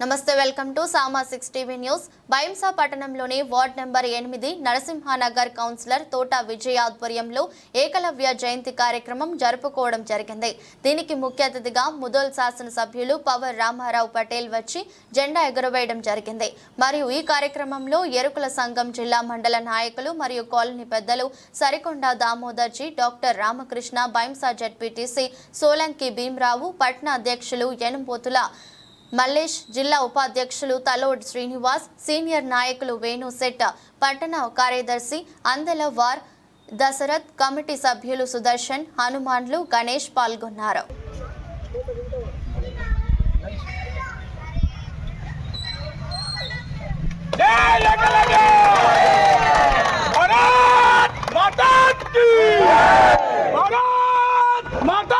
నమస్తే welcome to Sama six TV news. Bhainsa పట్టణంలోని ward number ఎనిమిది నరసింహానగర్ కౌన్సిలర్ తోట విజయ ఆధ్వర్యంలో ఏకలవ్య జయంతి కార్యక్రమం జరుపుకోవడం జరిగింది. దీనికి ముఖ్య అతిథిగా ముదోల్ శాసనసభ్యులు పవర్ రామారావు పటేల్ వచ్చి జెండా ఎగురవేయడం జరిగింది. మరియు ఈ కార్యక్రమంలో ఎరుకుల సంఘం జిల్లా మండల నాయకులు మరియు కాలనీ పెద్దలు సరికొండ దామోదర్జీ డాక్టర్ రామకృష్ణ బైంసా జడ్పీటీసీ సోలంకి భీమరావు పట్నా అధ్యక్షులు ఎనుపోతుల మల్లేష్ జిల్లా ఉపాధ్యక్షులు తలోడ్ శ్రీనివాస్ సీనియర్ నాయకులు వేణుశెట్ పట్టణ కార్యదర్శి అందెల వార్ దశరథ్ కమిటీ సభ్యులు సుదర్శన్ హనుమాన్లు గణేష్ పాల్గొన్నారు. మాతా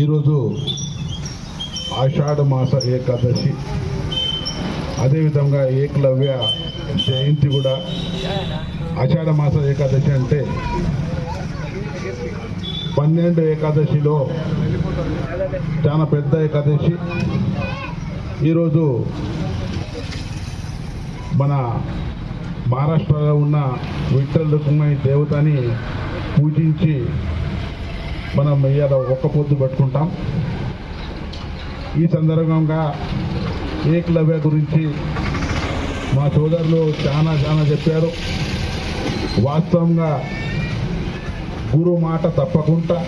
ఈరోజు ఆషాఢ మాస ఏకాదశి. అదేవిధంగా ఏకలవ్య జయంతి కూడా. ఆషాఢ మాస ఏకాదశి అంటే పన్నెండు ఏకాదశిలో చాలా పెద్ద ఏకాదశి. ఈరోజు మన మహారాష్ట్రలో ఉన్న విఠల్ రుక్మణి దేవతని పూజించి మనం ఇవాళ ఒక్క పొద్దు పెట్టుకుంటాం. ఈ సందర్భంగా ఏకలవ్య గురించి మా సోదరులు చాలా చాలా చెప్పారు. వాస్తవంగా గురు మాట తప్పకుండా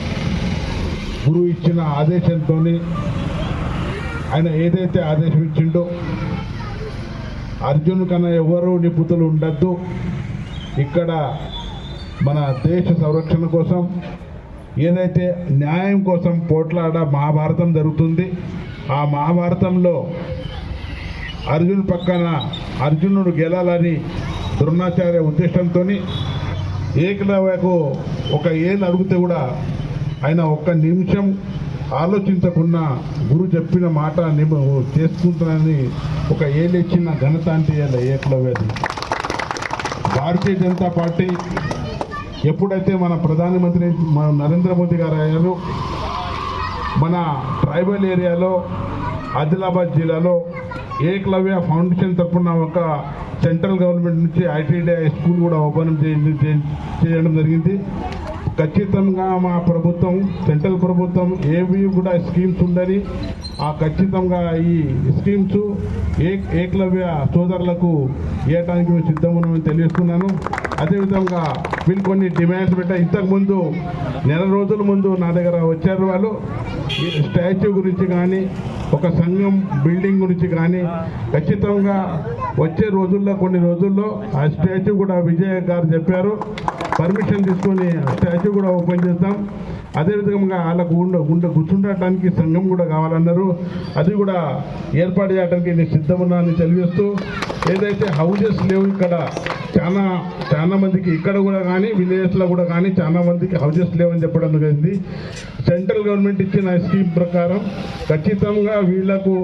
గురువు ఇచ్చిన ఆదేశంతో ఆయన ఏదైతే ఆదేశం ఇచ్చిండో అర్జున్ కన్నా ఎవరు నిపుతులు ఉండద్దు. ఇక్కడ మన దేశ సంరక్షణ కోసం ఏదైతే న్యాయం కోసం పోట్లాడ మహాభారతం జరుగుతుంది ఆ మహాభారతంలో అర్జున్ పక్కన అర్జునుడు గెలాలని ద్రోణాచార్య ఉద్దేశంతో ఏకలవ్యకు ఒక ఏళ్ళు అడిగితే కూడా ఆయన ఒక్క నిమిషం ఆలోచించకుండా గురు చెప్పిన మాట నిమ చేసుకుంటానని ఒక ఏళ్ళు ఇచ్చిన ఘనత అంటే ఏకలవ్యది. భారతీయ జనతా పార్టీ ఎప్పుడైతే మన ప్రధానమంత్రి మన నరేంద్ర మోదీ గారు అయ్యారు మన ట్రైబల్ ఏరియాలో ఆదిలాబాద్ జిల్లాలో ఏకలవ్య ఫౌండేషన్ తరఫున ఒక సెంట్రల్ గవర్నమెంట్ నుంచి ఐటీడీఐ స్కూల్ కూడా ఓపెన్ చేయ- చేయడం జరిగింది. ఖచ్చితంగా మా ప్రభుత్వం సెంట్రల్ ప్రభుత్వం ఏవి కూడా స్కీమ్స్ ఉండని ఆ ఖచ్చితంగా ఈ స్కీమ్స్ ఏ ఏకలవ్య సోదరులకు ఇవ్వడానికి మేము సిద్ధం తెలియజేస్తున్నాను అదేవిధంగా వీళ్ళు కొన్ని డిమాండ్స్ పెట్టా ఇంతకుముందు నెల రోజుల ముందు నా దగ్గర వచ్చారు వాళ్ళు. స్టాచ్యూ గురించి కానీ ఒక సంఘం బిల్డింగ్ గురించి కానీ ఖచ్చితంగా వచ్చే రోజుల్లో కొన్ని రోజుల్లో ఆ స్టాచ్యూ కూడా విజయ్ గారు చెప్పారు. పర్మిషన్ తీసుకొని స్టాచ్యూ కూడా ఓపెన్ చేద్దాం అదేవిధంగా వాళ్ళకు ఉండ గుండె కూర్చుండటానికి సంఘం కూడా కావాలన్నారు. అది కూడా ఏర్పాటు చేయడానికి నేను సిద్ధమున్నా అని తెలియజేస్తూ ఏదైతే హౌజెస్ లేవు ఇక్కడ చాలా చాలా మందికి ఇక్కడ కూడా కానీ విలేజెస్లో కూడా కానీ చాలా మందికి హౌజెస్ లేవని చెప్పడం జరిగింది. సెంట్రల్ గవర్నమెంట్ ఇచ్చిన స్కీమ్ ప్రకారం ఖచ్చితంగా వీళ్ళకు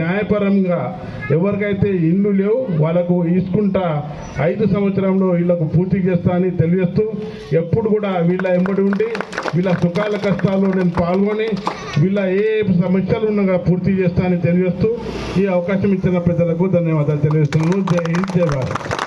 న్యాయపరంగా ఎవరికైతే ఇల్లు లేవు వాళ్ళకు ఇసుకుంటా ఐదు సంవత్సరంలో వీళ్ళకు పూర్తి చేస్తా అని తెలియజేస్తూ ఎప్పుడు కూడా వీళ్ళ ఎంబడి ఉండి వీళ్ళ సుఖాల కష్టాల్లో నేను పాల్గొని వీళ్ళ ఏ సమస్యలు ఉన్నా పూర్తి చేస్తా అని తెలియస్తూ ఈ అవకాశం ఇచ్చిన ప్రజలకు ధన్యవాదాలు తెలియజేస్తున్నాను. జై హింద్ జై భారత్.